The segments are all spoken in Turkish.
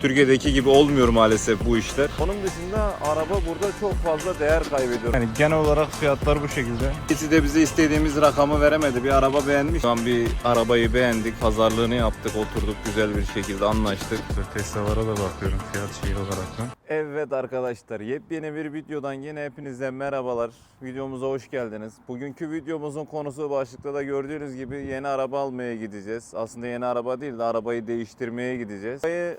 Türkiye'deki gibi olmuyor maalesef bu işler. Onun dışında araba burada çok fazla değer kaybediyor. Yani genel olarak fiyatlar bu şekilde. Birisi de bize istediğimiz rakamı veremedi. Bir araba beğenmiş. Şu an bir arabayı beğendik. Pazarlığını yaptık. Oturduk güzel bir şekilde anlaştık. Tesla'lara da bakıyorum fiyat şeyi olarak da. Evet arkadaşlar yepyeni bir videodan yine hepinize merhabalar. Videomuza hoş geldiniz. Bugünkü videomuzun konusu başlıkta da gördüğünüz gibi yeni araba almaya gideceğiz. Aslında yeni araba değil de arabayı değiştirmeye gideceğiz. Arabayı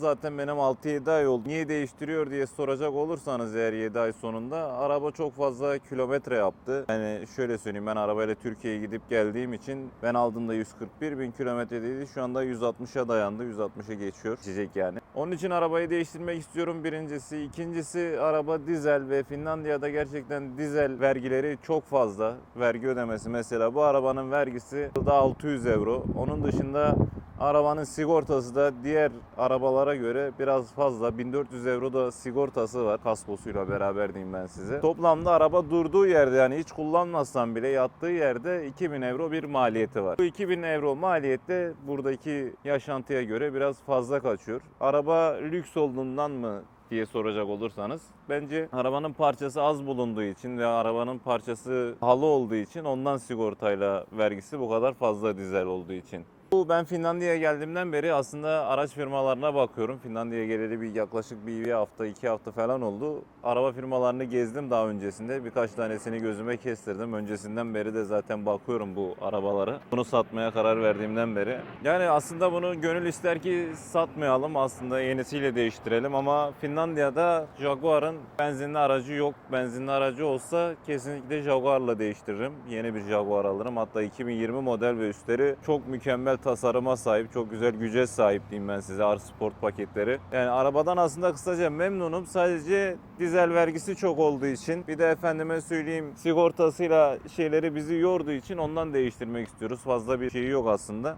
zaten benim 6-7 ay oldu. Niye değiştiriyor diye soracak olursanız eğer 7 ay sonunda araba çok fazla kilometre yaptı. Yani şöyle söyleyeyim ben arabayla Türkiye'ye gidip geldiğim için ben aldığımda 141 bin kilometredeydi. Şu anda 160'a dayandı. 160'a geçiyor. Geçecek yani. Onun için arabayı değiştirmek istiyorum birincisi. İkincisi araba dizel ve Finlandiya'da gerçekten dizel vergileri çok fazla. Vergi ödemesi mesela bu arabanın vergisi yılda 600 euro. Onun dışında arabanın sigortası da diğer arabalara göre biraz fazla. 1400 euro da sigortası var. Kaskosuyla beraber diyeyim ben size. Toplamda araba durduğu yerde yani hiç kullanmazsam bile yattığı yerde 2000 euro bir maliyeti var. Bu 2000 euro maliyette buradaki yaşantıya göre biraz fazla kaçıyor. Araba lüks olduğundan mı diye soracak olursanız bence arabanın parçası az bulunduğu için ve arabanın parçası pahalı olduğu için ondan sigortayla vergisi bu kadar fazla dizel olduğu için. Bu ben Finlandiya'ya geldiğimden beri aslında araç firmalarına bakıyorum. Finlandiya'ya geleli bir yaklaşık bir, hafta, iki hafta falan oldu. Araba firmalarını gezdim daha öncesinde. Birkaç tanesini gözüme kestirdim. Öncesinden beri de zaten bakıyorum bu arabalara. Bunu satmaya karar verdiğimden beri. Yani aslında bunu gönül ister ki satmayalım. Aslında yenisiyle değiştirelim ama Finlandiya'da Jaguar'ın benzinli aracı yok. Benzinli aracı olsa kesinlikle Jaguar'la değiştiririm. Yeni bir Jaguar alırım. Hatta 2020 model ve üstleri çok mükemmel tasarıma sahip, çok güzel güce sahip diyeyim ben size R Sport paketleri. Yani arabadan aslında kısaca memnunum. Sadece dizel vergisi çok olduğu için bir de efendime söyleyeyim sigortasıyla şeyleri bizi yorduğu için ondan değiştirmek istiyoruz. Fazla bir şeyi yok aslında.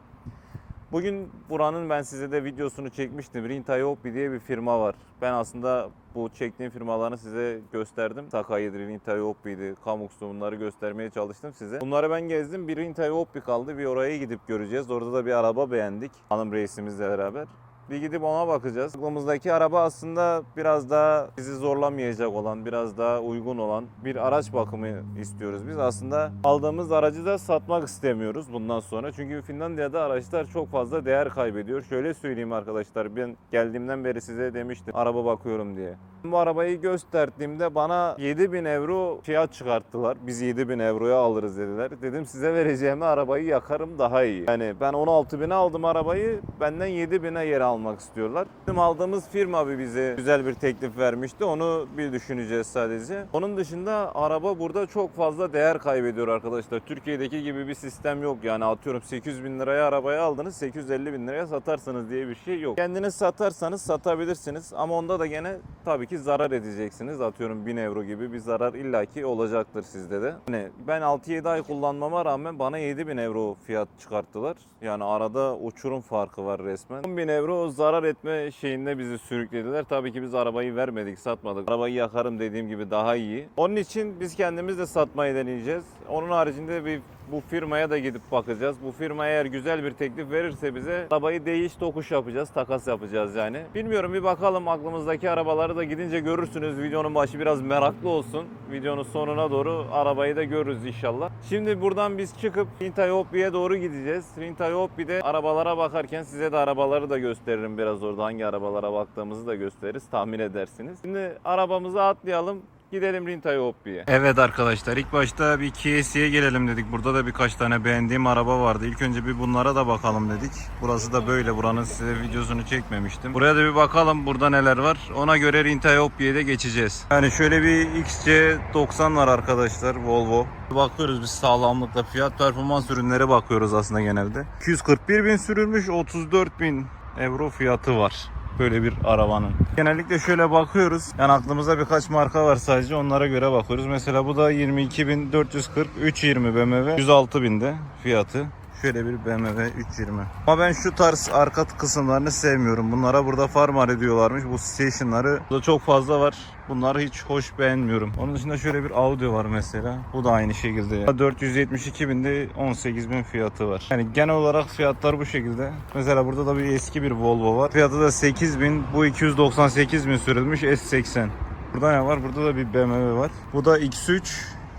Bugün buranın ben size de videosunu çekmiştim. Rintayopi diye bir firma var. Ben aslında bu çektiğim firmalarını size gösterdim. Takay'dı, Rintayopi'ydi, Kamux'tu bunları göstermeye çalıştım size. Bunları ben gezdim. Bir Rintayopi kaldı. Bir oraya gidip göreceğiz. Orada da bir araba beğendik. Hanım reisimizle beraber. Bir gidip ona bakacağız. Aklımızdaki araba aslında biraz daha bizi zorlamayacak olan, biraz daha uygun olan bir araç bakımı istiyoruz. Biz aslında aldığımız aracı da satmak istemiyoruz bundan sonra. Çünkü Finlandiya'da araçlar çok fazla değer kaybediyor. Şöyle söyleyeyim arkadaşlar ben geldiğimden beri size demiştim araba bakıyorum diye. Bu arabayı gösterdiğimde bana 7000 euro fiyat çıkarttılar. Biz 7000 euroya alırız dediler. Dedim size vereceğimi arabayı yakarım daha iyi. Yani ben 16.000'e aldım arabayı benden 7000'e yer almak istiyorlar. Bizim aldığımız firma bir bize güzel bir teklif vermişti. Onu bir düşüneceğiz sadece. Onun dışında araba burada çok fazla değer kaybediyor arkadaşlar. Türkiye'deki gibi bir sistem yok. Yani atıyorum 800 bin liraya arabayı aldınız 850 bin liraya satarsınız diye bir şey yok. Kendiniz satarsanız satabilirsiniz ama onda da gene tabii ki zarar edeceksiniz. Atıyorum 1000 euro gibi bir zarar illaki olacaktır sizde de. Hani ben 6-7 ay kullanmama rağmen bana 7000 euro fiyat çıkarttılar. Yani arada uçurum farkı var resmen. 10 bin euro zarar etme şeyinde bizi sürüklediler. Tabii ki biz arabayı vermedik, satmadık. Arabayı yakarım dediğim gibi daha iyi. Onun için biz kendimiz de satmayı deneyeceğiz. Onun haricinde bir bu firmaya da gidip bakacağız. Bu firma eğer güzel bir teklif verirse bize arabayı değiş tokuş yapacağız, takas yapacağız yani. Bilmiyorum bir bakalım aklımızdaki arabaları da gidince görürsünüz. Videonun başı biraz meraklı olsun. Videonun sonuna doğru arabayı da görürüz inşallah. Şimdi buradan biz çıkıp Rintayopi'ye doğru gideceğiz. Rintayopi'de arabalara bakarken size de arabaları da gösteririm biraz orada. Hangi arabalara baktığımızı da gösteririz. Tahmin edersiniz. Şimdi arabamıza atlayalım. Gidelim Rintayopi'ye. Evet arkadaşlar ilk başta bir KS'ye gelelim dedik. Burada da birkaç tane beğendiğim araba vardı. İlk önce bir bunlara da bakalım dedik. Burası da böyle. Buranın size videosunu çekmemiştim. Buraya da bir bakalım burada neler var. Ona göre Rintayopi'ye de geçeceğiz. Yani şöyle bir XC90 var arkadaşlar Volvo. Bakıyoruz biz sağlamlıkla fiyat performans ürünlere bakıyoruz aslında genelde. 241 bin sürülmüş 34 bin euro fiyatı var böyle bir arabanın. Genellikle şöyle bakıyoruz. Yani aklımızda birkaç marka var sadece onlara göre bakıyoruz. Mesela bu da 22.440 320 BMW 106.000'de fiyatı. Şöyle bir BMW 320. Ama ben şu tarz arka kısımlarını sevmiyorum. Bunlara burada Farmari diyorlarmış. Bu stationları burada çok fazla var. Bunları hiç hoş beğenmiyorum. Onun dışında şöyle bir Audi var mesela. Bu da aynı şekilde. 472 binde 18 bin fiyatı var. Yani genel olarak fiyatlar bu şekilde. Mesela burada da bir eski bir Volvo var. Fiyatı da 8 bin. Bu 298 bin sürülmüş S80. Burada ne var? Burada da bir BMW var. Bu da X3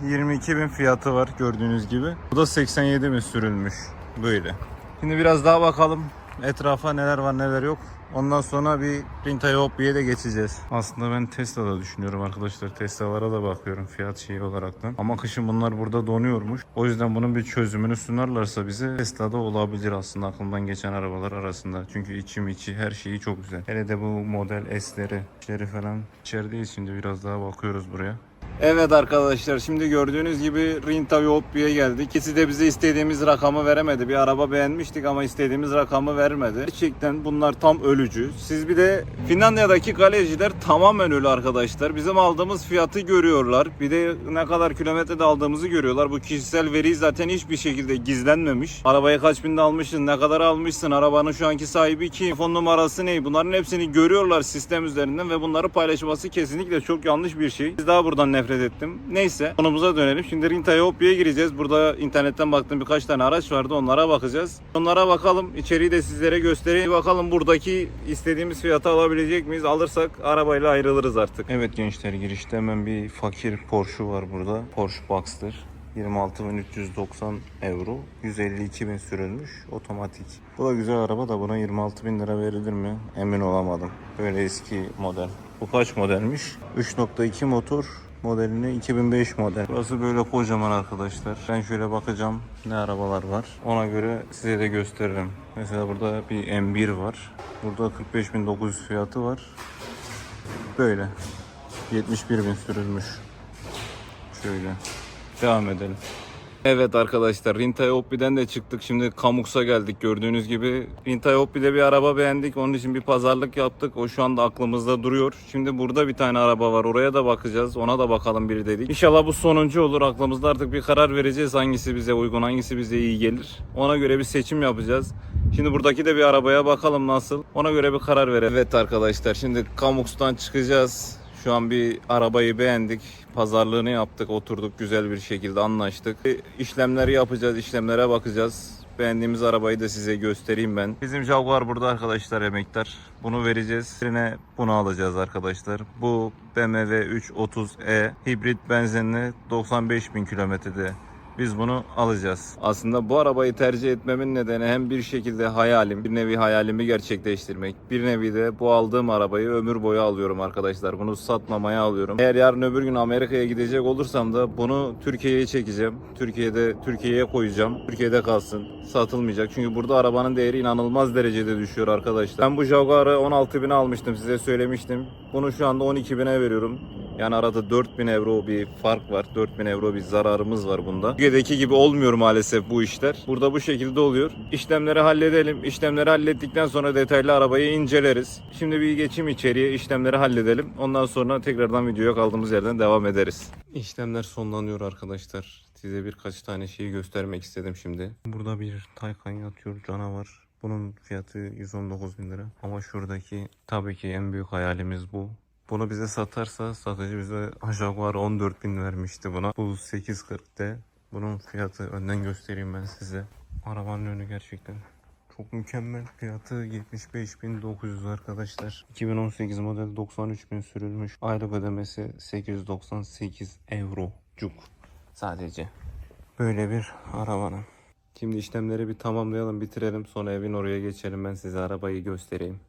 22 bin fiyatı var gördüğünüz gibi. Bu da 87 bin sürülmüş. Böyle. Şimdi biraz daha bakalım etrafa neler var neler yok. Ondan sonra bir Rintay Hobi'ye de geçeceğiz. Aslında ben Tesla'da düşünüyorum arkadaşlar. Tesla'lara da bakıyorum fiyat şeyi olaraktan. Ama kışın bunlar burada donuyormuş. O yüzden bunun bir çözümünü sunarlarsa bize Tesla'da olabilir aslında aklımdan geçen arabalar arasında. Çünkü içim içi her şeyi çok güzel. Hele de bu model S'leri, S'leri falan içerideyiz şimdi biraz daha bakıyoruz buraya. Evet arkadaşlar şimdi gördüğünüz gibi Rinta Hoppi'ye geldik. İkisi de bize istediğimiz rakamı veremedi. Bir araba beğenmiştik ama istediğimiz rakamı vermedi. Gerçekten bunlar tam ölücü. Siz bir de Finlandiya'daki galeciler tamamen ölü arkadaşlar. Bizim aldığımız fiyatı görüyorlar. Bir de ne kadar kilometrede aldığımızı görüyorlar. Bu kişisel veri zaten hiçbir şekilde gizlenmemiş. Arabayı kaç binde almışsın, ne kadar almışsın, arabanın şu anki sahibi kim, fon numarası ne? Bunların hepsini görüyorlar sistem üzerinden ve bunları paylaşması kesinlikle çok yanlış bir şey. Biz daha buradan nefret ettim. Neyse konumuza dönelim. Şimdi Rinta'ya Hoppi'ye gireceğiz. Burada internetten baktığım birkaç tane araç vardı. Onlara bakacağız. Onlara bakalım. İçeriği de sizlere göstereyim. Bakalım buradaki istediğimiz fiyatı alabilecek miyiz? Alırsak arabayla ayrılırız artık. Evet gençler girişte hemen bir fakir Porsche var burada. Porsche Boxster. 26.390 euro. 152.000 sürülmüş. Otomatik. Bu da güzel araba da buna 26.000 lira verilir mi? Emin olamadım. Böyle eski model. Bu kaç modelmiş? 3.2 motor modelini 2005 model. Burası böyle kocaman arkadaşlar. Ben şöyle bakacağım ne arabalar var. Ona göre size de gösteririm. Mesela burada bir M1 var. Burada 45.900 fiyatı var. Böyle. 71 bin sürülmüş. Şöyle. Devam edelim. Evet arkadaşlar Rintay Hoppi'den de çıktık. Şimdi Kamux'a geldik gördüğünüz gibi. Rintay Hoppi'de bir araba beğendik. Onun için bir pazarlık yaptık. O şu anda aklımızda duruyor. Şimdi burada bir tane araba var. Oraya da bakacağız. Ona da bakalım bir dedik. İnşallah bu sonuncu olur. Aklımızda artık bir karar vereceğiz. Hangisi bize uygun, hangisi bize iyi gelir. Ona göre bir seçim yapacağız. Şimdi buradaki de bir arabaya bakalım nasıl. Ona göre bir karar verelim. Evet arkadaşlar şimdi Kamux'tan çıkacağız. Şu an bir arabayı beğendik. Pazarlığını yaptık. Oturduk güzel bir şekilde anlaştık. İşlemleri yapacağız. işlemlere bakacağız. Beğendiğimiz arabayı da size göstereyim ben. Bizim Jaguar burada arkadaşlar emektar. Bunu vereceğiz. Yine bunu alacağız arkadaşlar. Bu BMW 330e hibrit benzinli 95 bin kilometrede. Biz bunu alacağız. Aslında bu arabayı tercih etmemin nedeni hem bir şekilde hayalim, bir nevi hayalimi gerçekleştirmek. Bir nevi de bu aldığım arabayı ömür boyu alıyorum arkadaşlar. Bunu satmamaya alıyorum. Eğer yarın öbür gün Amerika'ya gidecek olursam da bunu Türkiye'ye çekeceğim. Türkiye'de Türkiye'ye koyacağım. Türkiye'de kalsın. Satılmayacak. Çünkü burada arabanın değeri inanılmaz derecede düşüyor arkadaşlar. Ben bu Jaguar'ı 16 bine almıştım size söylemiştim. Bunu şu anda 12 bine veriyorum. Yani arada 4000 euro bir fark var. 4000 euro bir zararımız var bunda. Türkiye'deki gibi olmuyor maalesef bu işler. Burada bu şekilde oluyor. İşlemleri halledelim. İşlemleri hallettikten sonra detaylı arabayı inceleriz. Şimdi bir geçim içeriye işlemleri halledelim. Ondan sonra tekrardan videoya kaldığımız yerden devam ederiz. İşlemler sonlanıyor arkadaşlar. Size birkaç tane şeyi göstermek istedim şimdi. Burada bir Taycan yatıyor canavar. Bunun fiyatı 119 bin lira. Ama şuradaki tabii ki en büyük hayalimiz bu. Bunu bize satarsa satıcı bize Jaguar 14 bin vermişti buna. Bu 840'te. Bunun fiyatı önden göstereyim ben size. Arabanın önü gerçekten çok mükemmel. Fiyatı 75.900 arkadaşlar. 2018 model 93.000 sürülmüş. Aylık ödemesi 898 euro. Cuk. Sadece. Böyle bir arabanın. Şimdi işlemleri bir tamamlayalım, bitirelim. Sonra evin oraya geçelim. Ben size arabayı göstereyim.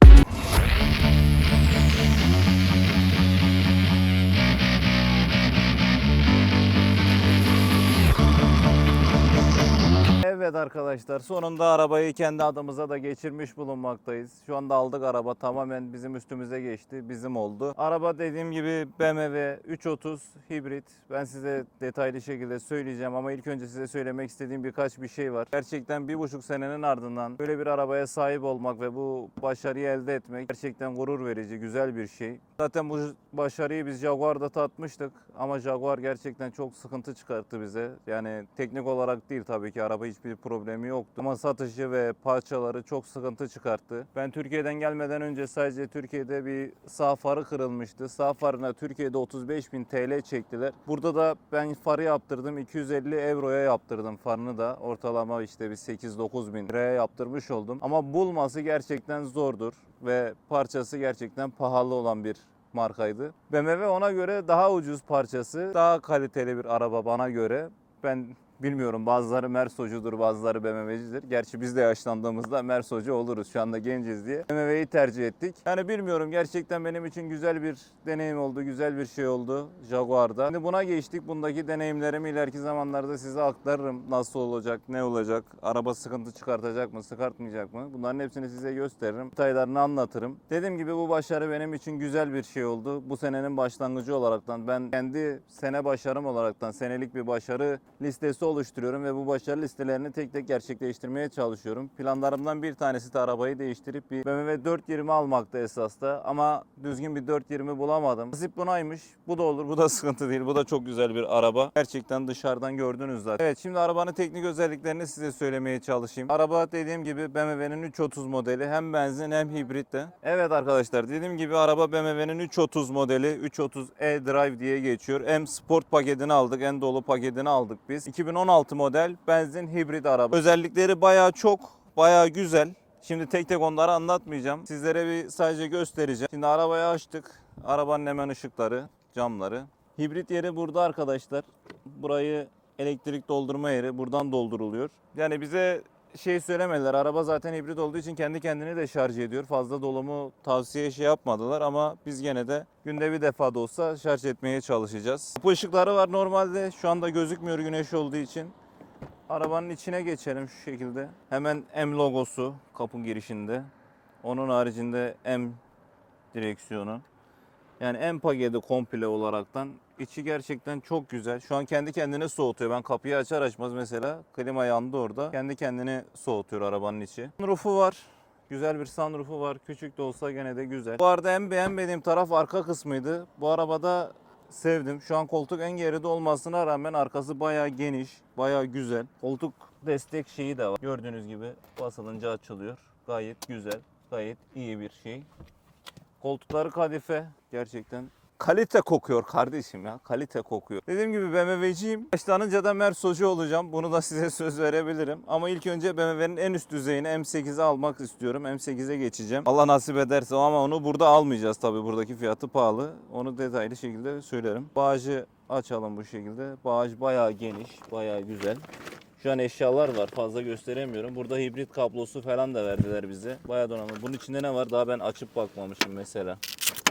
Evet arkadaşlar sonunda arabayı kendi adımıza da geçirmiş bulunmaktayız. Şu anda aldık araba tamamen bizim üstümüze geçti. Bizim oldu. Araba dediğim gibi BMW 330 hibrit. Ben size detaylı şekilde söyleyeceğim ama ilk önce size söylemek istediğim birkaç bir şey var. Gerçekten bir buçuk senenin ardından böyle bir arabaya sahip olmak ve bu başarıyı elde etmek gerçekten gurur verici, güzel bir şey. Zaten bu başarıyı biz Jaguar'da tatmıştık ama Jaguar gerçekten çok sıkıntı çıkarttı bize. Yani teknik olarak değil tabii ki araba hiçbir bir problemi yoktu. Ama satışı ve parçaları çok sıkıntı çıkarttı. Ben Türkiye'den gelmeden önce sadece Türkiye'de bir sağ farı kırılmıştı. Sağ farına Türkiye'de 35 bin TL çektiler. Burada da ben farı yaptırdım. 250 euroya yaptırdım farını da. Ortalama işte bir 8-9 bin liraya yaptırmış oldum. Ama bulması gerçekten zordur ve parçası gerçekten pahalı olan bir markaydı. BMW ona göre daha ucuz parçası, daha kaliteli bir araba bana göre. Ben bilmiyorum bazıları Mersocudur, bazıları BMW'cidir. Gerçi biz de yaşlandığımızda Mersocu oluruz. Şu anda genciz diye. BMW'yi tercih ettik. Yani bilmiyorum gerçekten benim için güzel bir deneyim oldu, güzel bir şey oldu Jaguar'da. Şimdi buna geçtik. Bundaki deneyimlerimi ileriki zamanlarda size aktarırım. Nasıl olacak, ne olacak, araba sıkıntı çıkartacak mı, çıkartmayacak mı? Bunların hepsini size gösteririm. Detaylarını anlatırım. Dediğim gibi bu başarı benim için güzel bir şey oldu. Bu senenin başlangıcı olaraktan ben kendi sene başarım olaraktan senelik bir başarı listesi oluşturuyorum ve bu başarı listelerini tek tek gerçekleştirmeye çalışıyorum. Planlarımdan bir tanesi de arabayı değiştirip bir BMW 420 almakta esasda ama düzgün bir 420 bulamadım. Nasip bunaymış. Bu da olur. Bu da sıkıntı değil. Bu da çok güzel bir araba. Gerçekten dışarıdan gördünüz zaten. Evet şimdi arabanın teknik özelliklerini size söylemeye çalışayım. Araba dediğim gibi BMW'nin 330 modeli. Hem benzin hem hibrit de. Evet arkadaşlar dediğim gibi araba BMW'nin 330 modeli. 330 e-Drive diye geçiyor. Hem sport paketini aldık en dolu paketini aldık biz. 2016 model benzin hibrit araba. Özellikleri bayağı çok, bayağı güzel. Şimdi tek tek onları anlatmayacağım. Sizlere bir sadece göstereceğim. Şimdi arabayı açtık. Arabanın hemen ışıkları, camları. Hibrit yeri burada arkadaşlar. Burayı elektrik doldurma yeri buradan dolduruluyor. Yani bize şey söylemediler. Araba zaten hibrit olduğu için kendi kendini de şarj ediyor. Fazla dolumu tavsiye şey yapmadılar ama biz gene de günde bir defa da olsa şarj etmeye çalışacağız. Bu ışıkları var normalde. Şu anda gözükmüyor güneş olduğu için. Arabanın içine geçelim şu şekilde. Hemen M logosu kapı girişinde. Onun haricinde M direksiyonu. Yani M paketi komple olaraktan içi gerçekten çok güzel. Şu an kendi kendine soğutuyor. Ben kapıyı açar açmaz mesela klima yandı orada. Kendi kendini soğutuyor arabanın içi. Sunroofu var. Güzel bir sunroofu var. Küçük de olsa gene de güzel. Bu arada en beğenmediğim taraf arka kısmıydı. Bu arabada sevdim. Şu an koltuk en geride olmasına rağmen arkası bayağı geniş, bayağı güzel. Koltuk destek şeyi de var. Gördüğünüz gibi basılınca açılıyor. Gayet güzel, gayet iyi bir şey. Koltukları kadife gerçekten. Kalite kokuyor kardeşim ya. Kalite kokuyor. Dediğim gibi BMW'ciyim. Yaşlanınca da Mersocu olacağım. Bunu da size söz verebilirim. Ama ilk önce BMW'nin en üst düzeyini M8'e almak istiyorum. M8'e geçeceğim. Allah nasip ederse ama onu burada almayacağız tabii. Buradaki fiyatı pahalı. Onu detaylı şekilde söylerim. Bağcı açalım bu şekilde. Bağcı bayağı geniş, bayağı güzel. Şu an eşyalar var. Fazla gösteremiyorum. Burada hibrit kablosu falan da verdiler bize. Bayağı donanımlı. Bunun içinde ne var? Daha ben açıp bakmamışım mesela.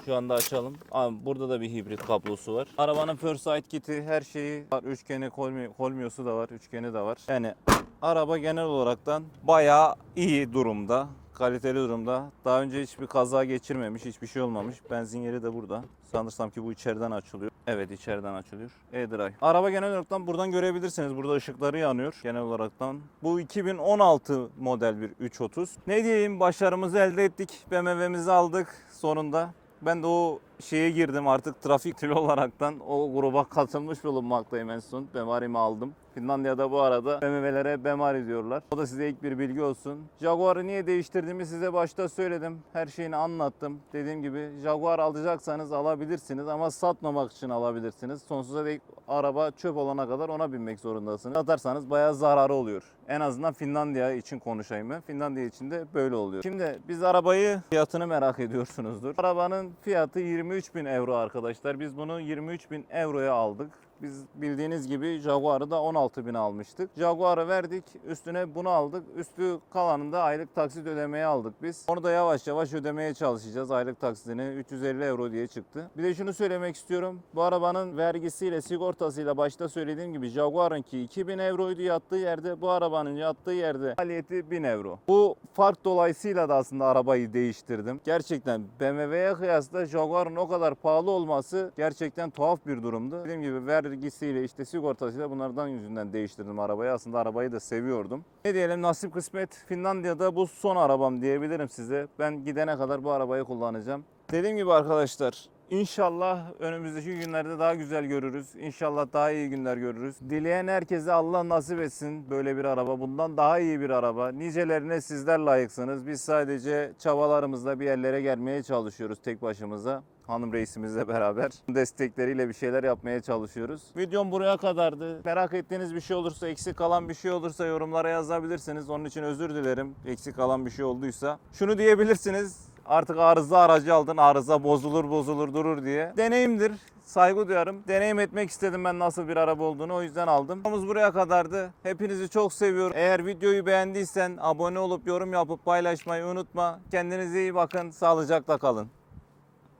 Şu anda açalım. Abi burada da bir hibrit kablosu var. Arabanın first aid kiti her şeyi var. Üçgeni kolmi, kolmiyosu da var. Üçgeni de var. Yani araba genel olaraktan bayağı iyi durumda. Kaliteli durumda. Daha önce hiçbir kaza geçirmemiş, hiçbir şey olmamış. Benzin yeri de burada. Sanırsam ki bu içeriden açılıyor. Evet içeriden açılıyor. E-Drive. Araba genel olaraktan buradan görebilirsiniz. Burada ışıkları yanıyor genel olaraktan. Bu 2016 model bir 330. Ne diyeyim başarımızı elde ettik. BMW'mizi aldık sonunda. Ben de o şeye girdim artık trafik tülü olaraktan o gruba katılmış bulunmaktayım en son. Bemarimi aldım. Finlandiya'da bu arada BMW'lere Bemari diyorlar. O da size ilk bir bilgi olsun. Jaguar'ı niye değiştirdiğimi size başta söyledim. Her şeyini anlattım. Dediğim gibi Jaguar alacaksanız alabilirsiniz ama satmamak için alabilirsiniz. Sonsuza dek araba çöp olana kadar ona binmek zorundasınız. Atarsanız bayağı zararı oluyor. En azından Finlandiya için konuşayım ben. Finlandiya için de böyle oluyor. Şimdi biz arabayı fiyatını merak ediyorsunuzdur. Arabanın fiyatı 20 23.000 euro arkadaşlar. Biz bunu 23.000 euroya aldık. Biz bildiğiniz gibi Jaguar'ı da 16 bin almıştık. Jaguar'ı verdik. Üstüne bunu aldık. Üstü kalanında aylık taksit ödemeye aldık biz. Onu da yavaş yavaş ödemeye çalışacağız. Aylık taksitini 350 euro diye çıktı. Bir de şunu söylemek istiyorum. Bu arabanın vergisiyle, sigortasıyla başta söylediğim gibi Jaguar'ınki 2000 euroydu yattığı yerde. Bu arabanın yattığı yerde maliyeti 1000 euro. Bu fark dolayısıyla da aslında arabayı değiştirdim. Gerçekten BMW'ye kıyasla Jaguar'ın o kadar pahalı olması gerçekten tuhaf bir durumdu. Dediğim gibi vergisiyle işte sigortasıyla bunlardan yüzünden değiştirdim arabayı. Aslında arabayı da seviyordum. Ne diyelim nasip kısmet Finlandiya'da bu son arabam diyebilirim size. Ben gidene kadar bu arabayı kullanacağım. Dediğim gibi arkadaşlar İnşallah önümüzdeki günlerde daha güzel görürüz. İnşallah daha iyi günler görürüz. Dileyen herkese Allah nasip etsin böyle bir araba. Bundan daha iyi bir araba. Nicelerine sizler layıksınız. Biz sadece çabalarımızla bir yerlere gelmeye çalışıyoruz tek başımıza. Hanım reisimizle beraber destekleriyle bir şeyler yapmaya çalışıyoruz. Videom buraya kadardı. Merak ettiğiniz bir şey olursa, eksik kalan bir şey olursa yorumlara yazabilirsiniz. Onun için özür dilerim eksik kalan bir şey olduysa. Şunu diyebilirsiniz. Artık arıza aracı aldın. Arıza bozulur bozulur durur diye. Deneyimdir. Saygı duyarım. Deneyim etmek istedim ben nasıl bir araba olduğunu. O yüzden aldım. Videomuz buraya kadardı. Hepinizi çok seviyorum. Eğer videoyu beğendiysen abone olup yorum yapıp paylaşmayı unutma. Kendinize iyi bakın. Sağlıcakla kalın.